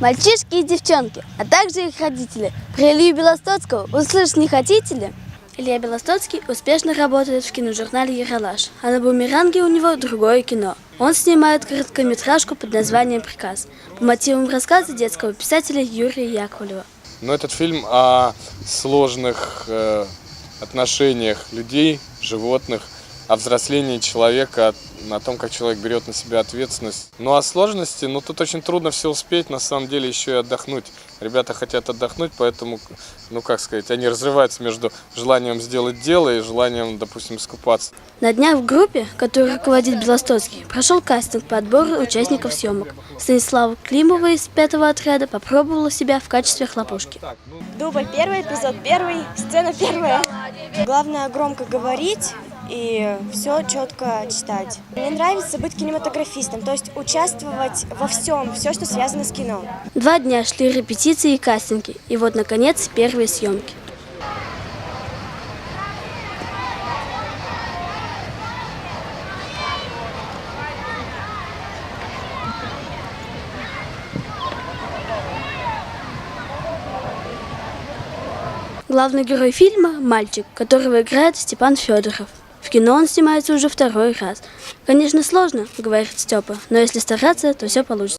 Мальчишки и девчонки, а также их родители. Про Илью Белостоцкого услышать не хотите ли? Илья Белостоцкий успешно работает в киножурнале «Ералаш», а на бумеранге у него другое кино. Он снимает короткометражку под названием «Приказ» по мотивам рассказа детского писателя Юрия Яковлева. Но этот фильм о сложных э, отношениях людей, животных, о взрослении человека, о том, как человек берет на себя ответственность. Ну а сложности, ну тут очень трудно все успеть, на самом деле еще и отдохнуть. Ребята хотят отдохнуть, поэтому, ну как сказать, они разрываются между желанием сделать дело и желанием, допустим, искупаться. На днях в группе, которой руководит Белостоцкий, прошел кастинг по отбору участников съемок. Станислава Климова из пятого отряда попробовала себя в качестве хлопушки. Дубль первый, эпизод первый, сцена первая. Главное громко говорить и все четко читать. Мне нравится быть кинематографистом, то есть участвовать во всем, все, что связано с кино. Два дня шли репетиции и кастинги, и вот, наконец, первые съемки. Главный герой фильма – мальчик, которого играет Степан Федоров. В кино он снимается уже второй раз. Конечно, сложно, говорит Степа, но если стараться, то все получится.